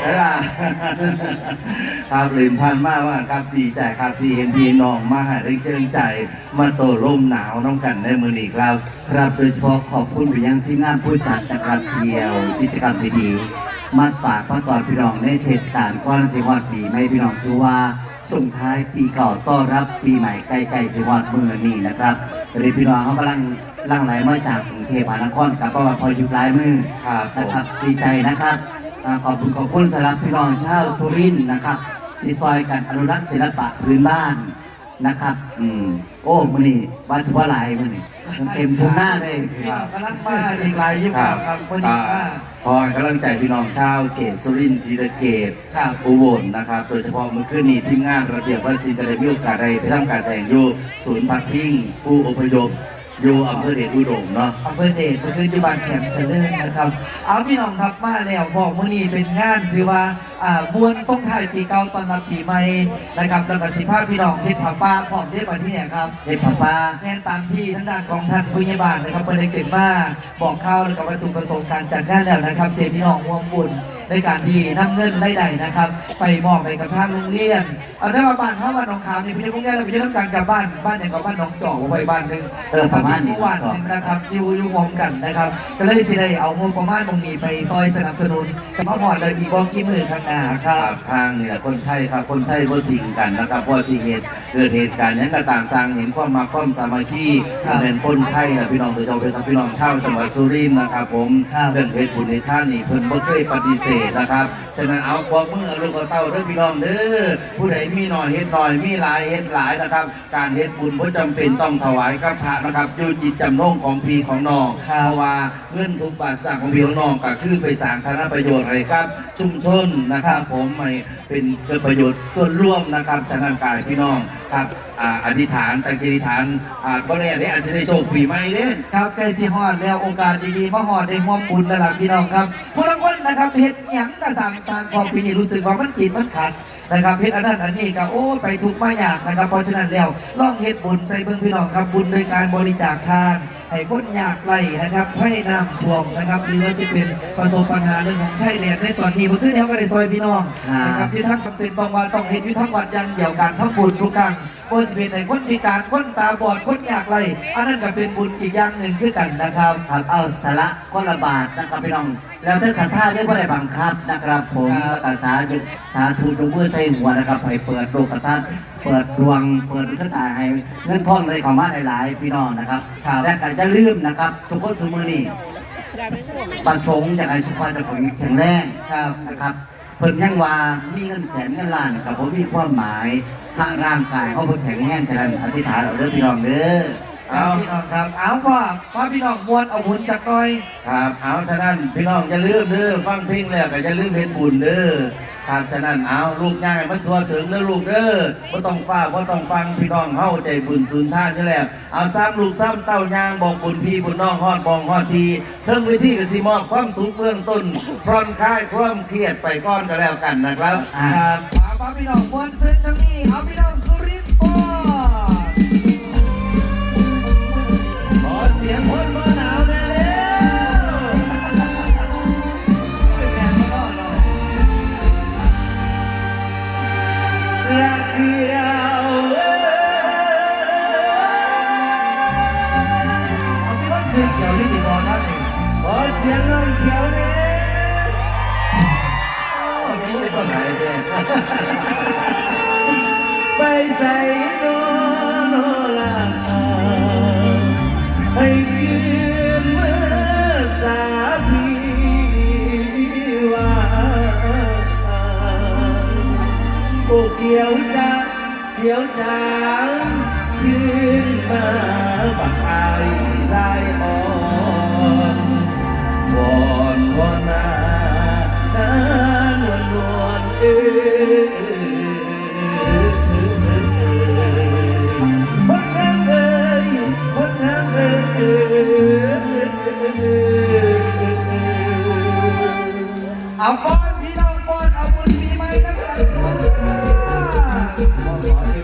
ได้ล่ะครับลืมพันมากว่าครับดีใจครับที่เห็นพี่น้องมาให้ได้เชิญใจ มาโตร่มหนาวน้องกันในมือนี้ครับ ครับโดยเฉพาะขอบคุณไปยังทีมงานผู้จัดนะครับเที่ยวกิจกรรมดีๆมาฝากมาตอนพี่น้องในเทศกาลก้อนสิฮอดปีไม่พี่น้องคือว่าส่งท้ายปีเก่าต้อนรับปีใหม่ใกล้ๆสิฮอดมือนี้นะครับเรียนพี่น้องเขากำลังลังไหลมาจากกรุงเทพมหานครกับประวัติพออยู่ปลายมือครับนะครับดีใจนะครับ ขอบคุณขอบคุณสำหรับพี่น้องชาวสุรินทร์นะครับที่ซอยกันอนุรักษ์ศิลปะพื้นบ้านนะครับ อืมโอ้มือนี่บ้านสุภาลายมือนี่เต็มทุ่งหน้าเลยพี่น้องกำลังมาอีกหลายยิ่งครับครับวันนี้ว่าขอให้กำลังใจพี่น้องชาวเกตสุรินทร์ศรีสะเกตครับอุบลนะครับ โดยเฉพาะเมื่อคืนนี้ทีมงานระเบียบวัดศรีจะได้มีโอกาสได้ไปทำการแสดงอยู่ศูนย์พักพิงผู้อพยพ อยู่อำเภอเดชอุดมเนาะอำเภอเดชก็คือที่บ้านแขมเจริญนะครับ เอาพี่น้องครับมาแล้วบอกมื้อนี้เป็นงานถือว่าอ่ามวลส่งท้ายปีเก่าตอนรับปีใหม่นะครับแล้วก็สิพาพี่น้องเฮ็ดผ้าป่าพร้อมได้มาที่เนี่ยครับเฮ็ดผ้าป่าแม่นตามที่ทางด้านของท่านผู้ใหญ่บ้านนะครับเพิ่นได้เกิดมาบอกข่าวแล้วก็วัตถุประสงค์การจัดงานแล้วนะครับเสียพี่น้องร่วมบุญ ในการที่นำเงินรายได้นะครับ ไปมอบให้กับทางโรงเรียนเอาถ้าว่าบ้านถ้าบ้านหนองขามนี่พี่น้องพวกนี้เราไปเยี่ยมกันกับบ้านบ้านอย่างกับบ้านหนองจอกไว้บ้านหนึงเออประมาณนี้เมื่อวานหนึงนะครับอยู่อยู่พร้อมกันนะครับ ก็เลยสิได้เอางบประมาณตรงนี้ไปซอยสนับสนุนกับพ่อหอดเลยดีบอกกี่มือข้างหน้าคครัรับบทางเนี่ยคนไทยครับคนไทยบ่ทิ้งกันนะครับว่าสิเหตุเกิดเหตุการณ์นั้นก็ต่างทางเห็นความมาความสามัคคีครับเป็นคนไทยนะพี่น้องโดยเฉพาะเป็นพี่น้องชาวจังหวัดสุรินทร์นะครับผมครับเรื่องเหตุบุญในท่านนี่เพิ่นบ่เคยปฏิเสธนะครับฉะนั้นเอาปอกมืออาลูกเอาเต้าเด้องพี่น้องเด้อผู้ใดมีหน้อยเฮ็ดหน้อยมีหลายเฮ็ดหลายนะครับ การเฮ็ดบุญบ่จำเป็นต้องถวายกับพระนะครับอยู่จิตจำนงของพี่ของน้องครับเพราะว่าเงินทุกบาทสตางค์ของพี่ของน้องก็คือไปสร้างธารประโยชน์ให้กับ ชุมชนนะครับผมไม่เป็นเกิดประโยชน์ส่วนร่วมนะครับฉะนั้นกายพี่น้องครับอธิษฐานตั้งใจอธิษฐานอ่าบ่ได้ได้อาจจะได้โชคปีใหม่เด้ครับใกล้สิฮอดแล้วโอกาสดีๆมาฮอดได้ร่วมบุญแล้วล่ะพี่น้องครับผู้ละค นะครับเฮ็ดหยังก็สั่งทางของปีนี้รู้สึกว่ามันติดมันขัดนะครับเฮ็ดอันนั้นอันนี้ก็โอ้ไปทุกมาอยากนะครับ เพราะฉะนั้นแล้วลองเฮ็ดบุญใส่เบิ่งพี่น้องครับบุญโดยการบริจาคทานให้คนยากไร้นะครับให้น้ำท่วมนะครับหรือว่าสิเป็นประสบปัญหาเรื่องของชายแดนในตอนนี้เมื่อคืนนี้เขาก็ได้ซอยพี่น้องนะครับที่ทั้งจำเป็นต้องว่าต้องเฮ็ดอยู่ทั้งวัดยังเดี่ยวกันทั้งบุญทุกครั้ งว่าสิเป็นในคนพิการคนตาบอดคนยากไรอันนั้นก็เป็นบุญอีกอย่างหนึ่งคือกันนะครับครับเอาสาระก็ระบาดนะครับพี่น้อง แล้วแต่ศรัทธาเรียกว่าได้บังคับนะครับผมครับแล้วก็สาธุสาธุยกมือใส่หัวนะครับให้เปิดโลกทัศน์เปิดดวงเปิดขึ้นตาให้เงินทองในของมาหลายๆพี่น้องนะครับครับและการจะลืมนะครับ ทุกคนสมือนี่ประสงค์จากไอ้สุขภาพจะของแข็งแรงครับนะครับ เพิ่นยังว่ามีเงินแสนเงินล้านกับผมมีความหมายถ้าร่างกายเขาบ่แข็งแรงฉะนั้นอธิษฐานเอาเด้อพี่น้องเด้อเอาพี่น้องครับเอาพ่อพ่อพี่น้องมวนเอาบุญจากก้อยครับเอาฉะนั้นพี่น้องอย่าลืมเด้อฟังเพลงแล้วก็อย่าลืมเฮ็ดบุญเด้อครับฉะนั้นเอาลูกง่ายมันทั่วถึงเด้อลูกเด้อบ่ต้องฟ้าบ่ต้องฟังพี่น้องเฮาใจบุญสุนท่านอยู่แล้วเอาซ้ำลูกซ้ำเต้ายางบอกบุญพี่บุญน้องฮอดบองฮอดทีเทิงเวทีก็สิมอบความสุขเบื้องต้นพร้อนคลายความเครียดไปก้อนก็แล้วกันนะครับอ่าครับมาพ่อพี่น้องมวนซึ้งจังนี้เอาพี่น้อง ไปใส่โนโนลาให้คืนเมื่ พี่น้องฟอนเอาบุญปีใหม่นะครับ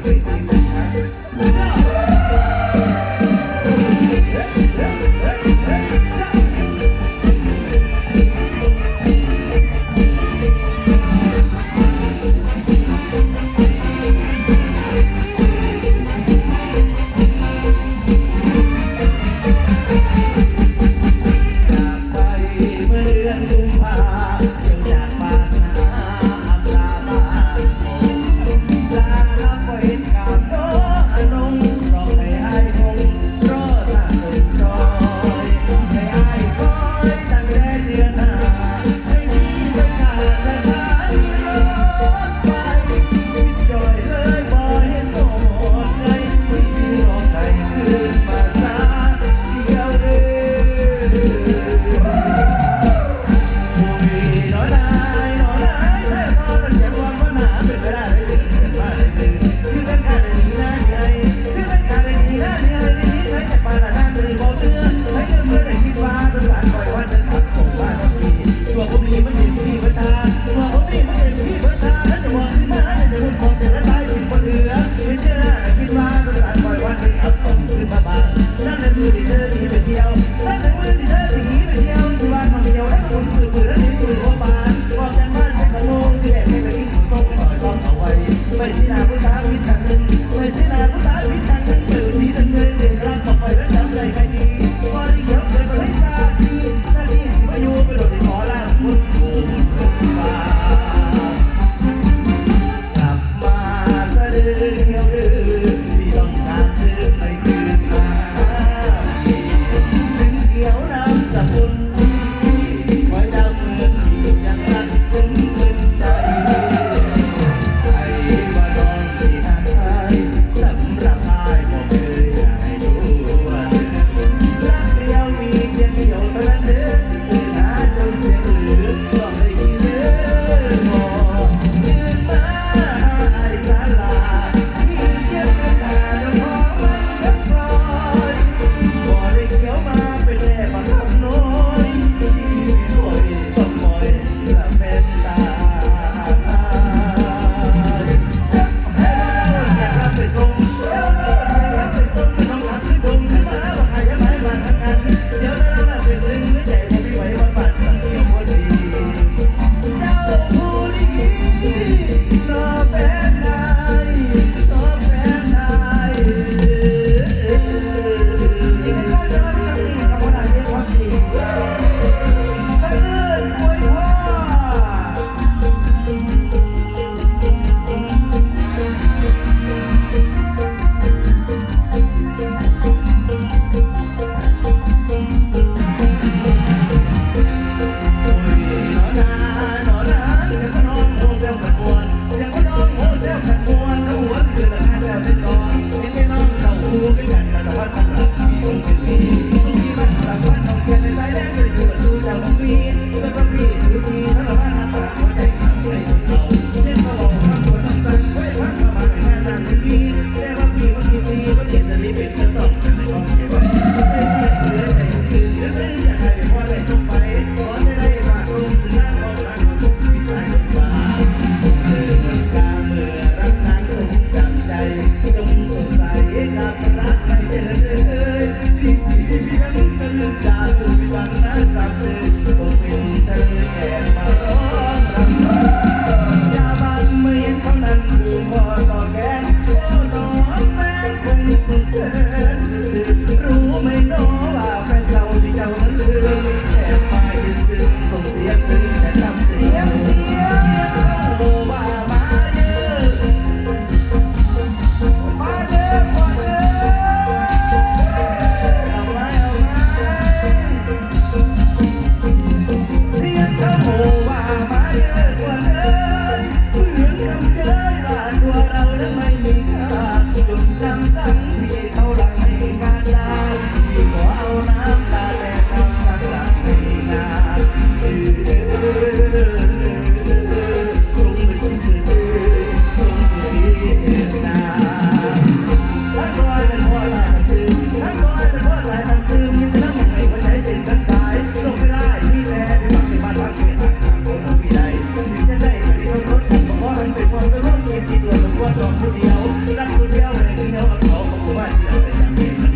เป็นพัน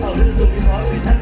เอาเรื่องสุขวิเคราะท่าน